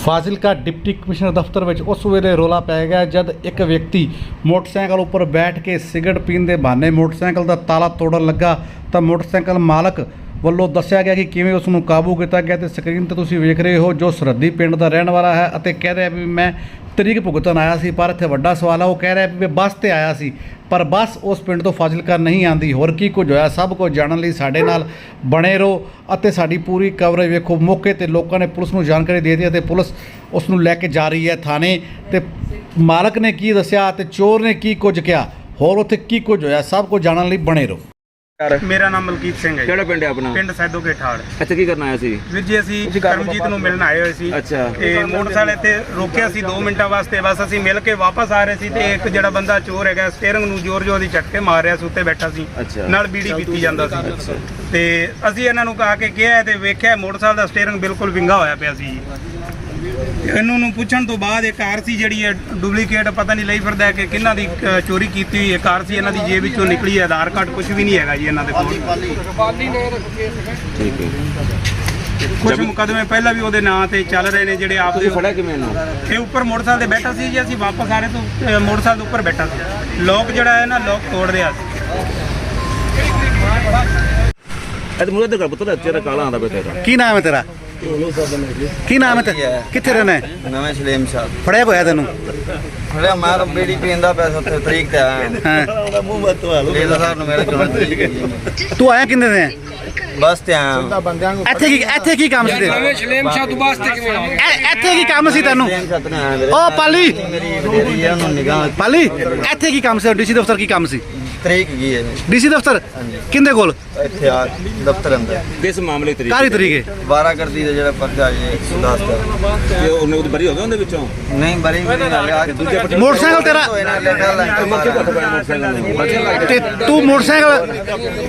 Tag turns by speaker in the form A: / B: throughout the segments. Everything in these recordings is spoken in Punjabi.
A: ਫਾਜ਼ਿਲਕਾ ਡਿਪਟੀ ਕਮਿਸ਼ਨਰ ਦਫ਼ਤਰ ਵਿੱਚ ਉਸ ਵੇਲੇ ਰੋਲਾ ਪੈ ਗਿਆ ਜਦ ਇੱਕ ਵਿਅਕਤੀ ਮੋਟਰਸਾਈਕਲ ਉੱਪਰ ਬੈਠ ਕੇ ਸਿਗਰਟ ਪੀਣ ਦੇ ਬਹਾਨੇ ਮੋਟਰਸਾਈਕਲ ਦਾ ਤਾਲਾ ਤੋੜਨ ਲੱਗਾ ਤਾਂ ਮੋਟਰਸਾਈਕਲ ਮਾਲਕ ਵੱਲੋਂ ਦੱਸਿਆ ਗਿਆ ਕਿ ਕਿਵੇਂ ਉਸ ਨੂੰ ਕਾਬੂ ਕੀਤਾ ਗਿਆ ਤੇ ਸਕਰੀਨ ਤੇ ਤੁਸੀਂ ਵੇਖ ਰਹੇ ਹੋ ਜੋ ਸਰਹੱਦੀ ਪਿੰਡ ਦਾ ਰਹਿਣ ਵਾਲਾ ਹੈ ਅਤੇ ਕਹਿ ਰਿਹਾ ਵੀ ਮੈਂ ਤਰੀਕ ਭੁਗਤਣ ਆਇਆ ਸੀ, ਪਰ ਇੱਥੇ ਵੱਡਾ ਸਵਾਲ ਆ, ਉਹ ਕਹਿ ਰਿਹਾ ਵੀ ਮੈਂ ਬੱਸ ਤੇ ਆਇਆ ਸੀ, ਪਰ ਬੱਸ ਉਸ ਪਿੰਡ ਤੋਂ ਫਾਜ਼ਿਲਕਾ ਨਹੀਂ ਆਂਦੀ। ਹੋਰ ਕੀ ਕੁਝ ਹੋਇਆ? ਸਭ ਕੁਝ ਜਾਣਨ ਲਈ ਸਾਡੇ ਨਾਲ ਬਣੇ ਰਹੋ ਅਤੇ ਸਾਡੀ ਪੂਰੀ ਕਵਰੇਜ ਵੇਖੋ। ਮੌਕੇ ਤੇ ਲੋਕਾਂ ਨੇ ਪੁਲਿਸ ਨੂੰ ਜਾਣਕਾਰੀ ਦੇ ਦਿੱਤੀ ਅਤੇ ਪੁਲਿਸ ਉਸ ਨੂੰ ਲੈ ਕੇ ਜਾ ਰਹੀ ਹੈ ਥਾਣੇ। ਤੇ ਮਾਲਕ ਨੇ ਕੀ ਦੱਸਿਆ ਤੇ ਚੋਰ ਨੇ ਕੀ ਕੁਝ ਕਿਹਾ? ਹੋਰ ਉੱਥੇ ਕੀ ਕੁਝ ਹੋਇਆ? ਸਭ ਕੁਝ ਜਾਣਨ ਲਈ ਬਣੇ ਰਹੋ।
B: ਮੇਰਾ ਨਾਮ ਮਲਕੀਤ ਸਿੰਘ ਹੈ ਜੀ।
C: ਕਿਹੜਾ ਪਿੰਡ ਹੈ ਆਪਣਾ?
B: ਪਿੰਡ ਸੈਦੋ ਕੇ ਠਾੜ
C: ਅੱਛਾ ਕੀ ਕਰਨ ਆਇਆ ਸੀ?
B: ਵੀਰ ਜੀ ਅਸੀਂ ਕਰਮਜੀਤ ਨੂੰ ਮਿਲਣ ਆਏ ਹੋਏ ਸੀ।
C: ਅੱਛਾ।
B: ਤੇ ਮੋਟਰਸਾਈਕਲ ਇੱਥੇ ਰੋਕਿਆ ਸੀ 2 ਮਿੰਟਾਂ ਵਾਸਤੇ ਬਸ ਅਸੀਂ ਮਿਲ ਕੇ ਵਾਪਸ ਆ ਰਹੇ ਸੀ ਤੇ ਇੱਕ ਜਿਹੜਾ ਬੰਦਾ ਚੋਰ ਹੈਗਾ ਸਟੀਅਰਿੰਗ ਨੂੰ ਜ਼ੋਰ ਜ਼ੋਰ ਦੀ ਝਟਕੇ ਮਾਰ ਰਿਹਾ ਸੀ ਉੱਤੇ ਬੈਠਾ ਸੀ।
C: ਅੱਛਾ।
B: ਨਾਲ ਬੀੜੀ ਪੀਤੀ ਜਾਂਦਾ ਸੀ। ਤੇ ਅਸੀਂ ਇਹਨਾਂ ਨੂੰ ਕਹਾ ਕੇ ਕਿਹਾ ਤੇ ਵੇਖਿਆ ਮੋਟਰਸਾਈਕਲ ਦਾ ਸਟੀਅਰਿੰਗ ਬਿਲਕੁਲ ਵਿੰਗਾ ਹੋਇਆ ਪਿਆ ਸੀ ਇਹਨੂੰ ਨੂੰ ਪੁੱਛਣ ਤੋਂ ਬਾਅਦ ਇੱਕ ਆਰਸੀ ਜਿਹੜੀ ਹੈ ਡੁਪਲੀਕੇਟ ਪਤਾ ਨਹੀਂ ਲਈ ਫਿਰਦਾ ਕਿ ਕਿਹਨਾਂ ਦੀ ਅ, ਚੋਰੀ ਕੀਤੀ ਹੋਈ ਹੈ। ਕਾਰ ਸੀ ਇਹਨਾਂ ਦੀ ਜੇਬ ਵਿੱਚੋਂ ਨਿਕਲੀ ਹੈ ਆਧਾਰ ਕਾਰਡ ਕੁਝ ਵੀ ਨਹੀਂ ਹੈਗਾ ਜੀ ਇਹਨਾਂ ਦੇ ਕੋਲ।
C: ਠੀਕ ਹੈ
B: ਕੁਝ ਮੁਕਦਮੇ ਪਹਿਲਾਂ ਵੀ ਉਹਦੇ ਨਾਂ ਤੇ ਚੱਲ ਰਹੇ ਨੇ ਜਿਹੜੇ ਆਪ
C: ਤੁਸੀਂ ਫੜਿਆ ਕਿਵੇਂ ਇਹਨੂੰ
B: ਇਹ ਉੱਪਰ ਮੋਟਰਸਾਈਕਲ ਤੇ ਬੈਠਾ ਸੀ ਜੀ ਅਸੀਂ ਵਾਪਸ ਆ ਰਹੇ ਤੋਂ ਅ, ਮੋਟਰਸਾਈਕਲ ਦੇ ਉੱਪਰ ਬੈਠਾ ਸੀ। ਲੋਕ ਜਿਹੜਾ ਹੈ ਨਾ ਲੋਕ ਤੋੜ ਰਿਹਾ ਸੀ।
C: ਇਹ ਤੇ ਦੇ ਘਰ ਪੁੱਤਰ ਤੇਰਾ ਕਾਲਾ ਆਂਦਾ ਪਿਆ ਤੇਰਾ।
A: ਕੀ ਨਾਮ ਹੈ ਤੇਰਾ? ਕੀ ਨਾਮ ਹੈ ਤੇਰਾ ਕਿੱਥੇ ਰਹਿਣਾ ਹੈ?
D: ਨਵੇਂ ਸਲੇਮ ਸ਼ਾਹ।
A: ਫੜਿਆ ਹੋਇਆ ਤੈਨੂੰ?
D: ਹਲੇ ਮੈਂ ਤਾਂ ਬੀੜੀ ਪੀਂਦਾ ਪੈਸਾ ਉੱਥੇ ਤਰੀਕ ਤੇ ਆਇਆ।
A: ਹਾਂ।
D: ਲੀਲਾ ਸਾਹਿਬ ਨੂੰ ਮੇਰੇ ਕੋਲ।
A: ਤੂੰ ਆਇਆ ਕਿੰਨੇ ਦੇ
D: ਬਸ ਤੇ ਆਇਆ।
A: ਇੱਥੇ ਕੀ ਇੱਥੇ ਕੀ ਕੰਮ ਸੀ ਤੇਰਾ?
E: ਸ਼ਲੇਮ ਸ਼ਾਹ ਤੋਂ ਵਾਸਤੇ ਕਿਵੇਂ ਆਉਂਗੇ?
A: ਇ- ਇੱਥੇ ਕੀ ਕੰਮ ਸੀ ਤੈਨੂੰ?
D: ਤੋਂ ਆਇਆ
A: ਓ ਪਾਲੀ।
D: ਮੇਰੀ ਉਹਨੂੰ ਨਿਗਾਹ।
A: ਪਾਲੀ ਇੱਥੇ ਕੀ ਕੰਮ ਸੀ? ਡੀਸੀ ਦਫ਼ਤਰ ਕੀ ਕੰਮ ਸੀ?
D: ਤਰੀਕ ਗਈ ਹੈ
A: ਡੀਸੀ ਦਫ਼ਤਰ? ਕਿੰਦੇ ਕੋਲ?
D: ਇੱਥੇ ਆ ਦਫ਼ਤਰ ਅੰਦਰ।
C: ਕਿਸ ਮਾਮਲੇ ਤਰੀਕੇ
A: ਕਾਰੀ ਤਰੀਕੇ
D: 12 ਕਰਦੀ ਦਾ ਜਿਹੜਾ ਪਰਚਾ ਜੀ 110 ਦਾ।
C: ਤੇ ਉਹਨੇ ਉਹ ਬਰੀ ਹੋ ਗਿਆ ਉਹਦੇ ਵਿੱਚੋਂ?
D: ਨਹੀਂ ਬਰੀ ਦੂਜੇ ਪਰਚੇ
A: ਮੋਟਰਸਾਈਕਲ ਤੇਰਾ ਤੇ ਤੂੰ ਮੋਟਰਸਾਈਕਲ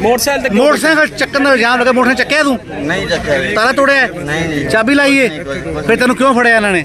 C: ਮੋਟਰਸਾਈਕਲ ਤੇ
A: ਮੋਟਰਸਾਈਕਲ ਚੱਕਣ ਦਾ ਇਲਜ਼ਾਮ ਲੱਗਾ ਮੋਟਰਸਾਈਕਲ ਚੱਕਿਆ ਤੂੰ?
D: ਨਹੀਂ ਚੱਕਿਆ ਜੀ।
A: ਤਾਲਾ ਤੋੜਿਆ?
D: ਨਹੀਂ ਜੀ।
A: ਚਾਬੀ ਲਾਈ ਏ?
D: ਨਹੀਂ, ਕੋਈ- ਕੋਈ-
A: ਫਿਰ ਤੈਨੂੰ ਕਿਉਂ ਫੜਿਆ ਇਹਨਾਂ ਨੇ?